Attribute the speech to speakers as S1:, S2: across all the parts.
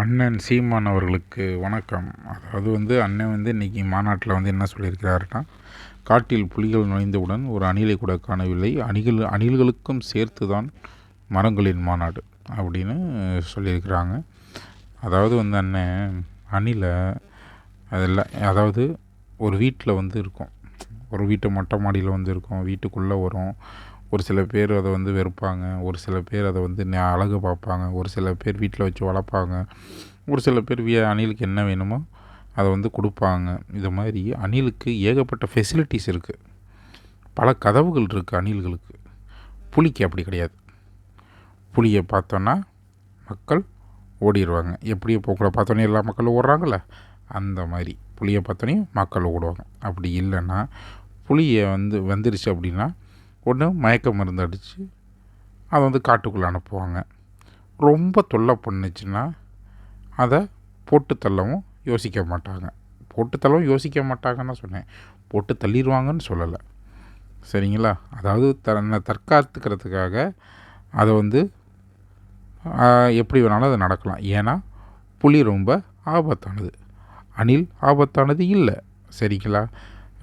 S1: அண்ணன் சீமான் அவர்களுக்கு வணக்கம். அதாவது வந்து அண்ணன் வந்து இன்றைக்கி மாநாட்டில் வந்து என்ன சொல்லியிருக்கிறாருன்னா காட்டில் புலிகள் நுழைந்தவுடன் ஒரு அணிலை கூட காணவில்லை. அணிகள் அணில்களுக்கும் சேர்த்து தான் மரங்களின் மாநாடு அப்படின்னு சொல்லியிருக்கிறாங்க. அதாவது வந்து அண்ணன் அணிலை அதெல்லாம் அதாவது ஒரு வீட்டில் வந்து இருக்கும். ஒரு வீட்டு மொட்டை மாடியில் வந்து இருக்கும். வீட்டுக்குள்ளே வரும். ஒரு சில பேர் அதை வந்து வெறுப்பாங்க ஒரு சில பேர் அதை வந்து அழகு பார்ப்பாங்க ஒரு சில பேர் வீட்டில் வச்சு வளர்ப்பாங்க ஒரு சில பேர் வீ அணிலுக்கு என்ன வேணுமோ அதை வந்து கொடுப்பாங்க. இது மாதிரி அணிலுக்கு ஏகப்பட்ட ஃபெசிலிட்டிஸ் இருக்குது பல கதவுகள் இருக்குது அணில்களுக்கு. புலிக்கு அப்படி கிடையாது. புலியை பார்த்தோன்னா மக்கள் ஓடிடுவாங்க. எப்படி போக்கூட பார்த்தோன்னே எல்லா மக்களும் ஓடுறாங்கள அந்த மாதிரி. புளியை பார்த்தோன்னே மக்கள் ஓடுவாங்க. அப்படி இல்லைன்னா புளியை வந்து வந்துருச்சு அப்படின்னா ஒன்று மயக்க மருந்து அடித்து அதை வந்து காட்டுக்குள்ளே அனுப்புவாங்க. ரொம்ப தொல்லை பண்ணுச்சுன்னா அதை போட்டு தள்ளவும் யோசிக்க மாட்டாங்க. போட்டு தள்ளவும் யோசிக்க மாட்டாங்கன்னு சொன்னேன். போட்டு தள்ளிடுவாங்கன்னு சொல்லலை. சரிங்களா? அதாவது தன்னை தற்காத்துக்கிறதுக்காக அதை வந்து எப்படி வேணாலும் அது நடக்கலாம். ஏன்னா புலி ரொம்ப ஆபத்தானது. அணில் ஆபத்தானது இல்லை. சரிங்களா?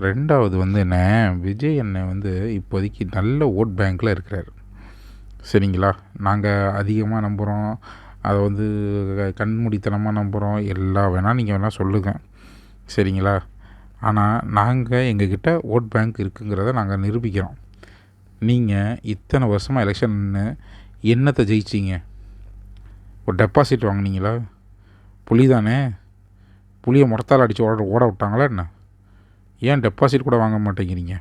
S1: ரெண்டாவது வந்து என்ன விஜய் அண்ணன் வந்து இப்போதைக்கு நல்ல ஓட் பேங்க்கில் இருக்கிறார். சரிங்களா? நாங்கள் அதிகமாக நம்புகிறோம் அதை வந்து கண்மூடித்தனமாக நம்புகிறோம் எல்லா வேணால் நீங்கள் வேணால் சொல்லுங்கள் சரிங்களா? ஆனால் நாங்கள் எங்கக்கிட்ட ஓட் பேங்க் இருக்குங்கிறத நாங்கள் நிரூபிக்கிறோம். நீங்கள் இத்தனை வருஷமாக எலெக்ஷன்னு என்னத்தை ஜெயிச்சிங்க? ஒரு டெபாசிட் வாங்கினீங்களா? புலி தானே புளியை முரத்தால் அடித்து ஓட ஓட விட்டாங்களா என்ன? ஏன் டெபாசிட் கூட வாங்க மாட்டேங்கிறீங்க?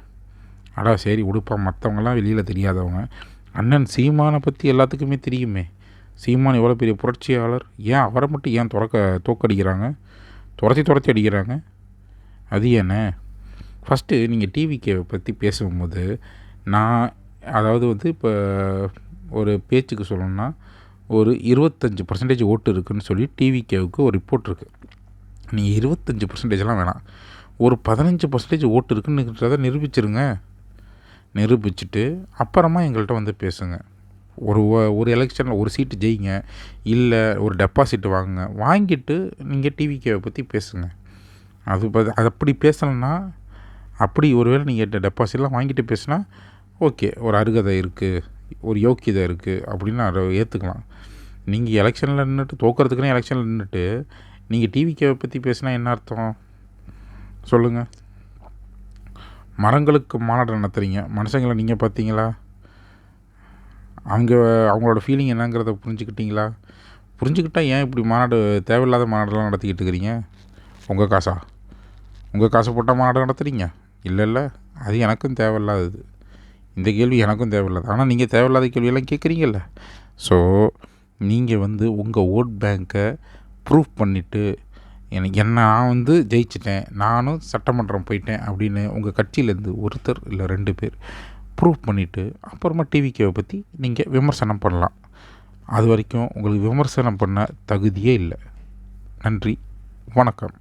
S1: அடா சரி உடுப்பா. மற்றவங்களாம் வெளியில் தெரியாதவங்க. அண்ணன் சீமானை பற்றி எல்லாத்துக்குமே தெரியுமே. சீமான் எவ்வளோ பெரிய புரட்சியாளர்? ஏன் அவரை மட்டும் ஏன் துறக்க தோக்கடிக்கிறாங்க? துரத்தி துரத்தி அடிக்கிறாங்க? அது என்ன? ஃபஸ்ட்டு நீங்கள் டிவிக்கே பற்றி பேசும்போது நான் அதாவது வந்து இப்போ ஒரு பேச்சுக்கு சொல்லணும்னா ஒரு இருபத்தஞ்சி பர்சன்டேஜ் ஓட்டு இருக்குதுன்னு சொல்லி டிவிகேவுக்கு ஒரு ரிப்போர்ட் இருக்குது நீங்கள் இருபத்தஞ்சி பர்சன்டேஜ்லாம் வேணாம். ஒரு பதினஞ்சு பர்சன்டேஜ் ஓட்டு இருக்குன்னுன்றதை நிரூபிச்சிருங்க. நிரூபிச்சுட்டு அப்புறமா எங்கள்கிட்ட வந்து பேசுங்க. ஒரு ஒரு எலெக்ஷனில் ஒரு சீட்டு ஜெயிங்க. இல்லை ஒரு டெபாசிட் வாங்குங்க. வாங்கிட்டு நீங்கள் டிவிக்கேவை பற்றி பேசுங்க. அது அது அப்படி பேசலைன்னா அப்படி ஒருவேளை நீங்கள் டெபாசிட்லாம் வாங்கிட்டு பேசுனா ஓகே ஒரு அருகதை இருக்குது ஒரு யோக்கியதை இருக்குது அப்படின்னு அதை ஏற்றுக்கலாம் நீங்கள் எலெக்ஷனில் நின்றுட்டு தோக்கிறதுக்குனே எலெக்ஷனில் நின்றுட்டு நீங்கள் டிவிக்கேவை பற்றி பேசுனா என்ன அர்த்தம்? சொல்லுங்கள் மரங்களுக்கு மாநாடு நடத்துகிறீங்க மனுஷங்களை நீங்கள் பார்த்தீங்களா? அவங்க அவங்களோட ஃபீலிங் என்னங்கிறத புரிஞ்சுக்கிட்டீங்களா? புரிஞ்சுக்கிட்டால் ஏன் இப்படி மாநாடு தேவையில்லாத மாநாடுலாம் நடத்திக்கிட்டு இருக்கிறீங்க? உங்கள் காசா? உங்கள் காசை போட்டால் மாநாடு நடத்துகிறீங்க இல்லை இல்லை. அது எனக்கும் தேவையில்லாதது. இந்த கேள்வி எனக்கும் தேவையில்லாது. ஆனால் நீங்கள் தேவையில்லாத கேள்வியெல்லாம் கேட்குறீங்கல்ல. ஸோ நீங்கள் வந்து உங்கள் ஓட் பேங்க்கை ப்ரூஃப் பண்ணிவிட்டு எனக்கு என்ன நான் வந்து ஜெயிச்சிட்டேன் நானும் சட்டமன்றம் போயிட்டேன் அப்படின்னு உங்கள் கட்சியிலேருந்து ஒருத்தர் இல்லை ரெண்டு பேர் ப்ரூவ் பண்ணிவிட்டு அப்புறமா டிவிகேவை பற்றி நீங்கள் விமர்சனம் பண்ணலாம். அது வரைக்கும் உங்களுக்கு விமர்சனம் பண்ண தகுதியே இல்லை. நன்றி வணக்கம்.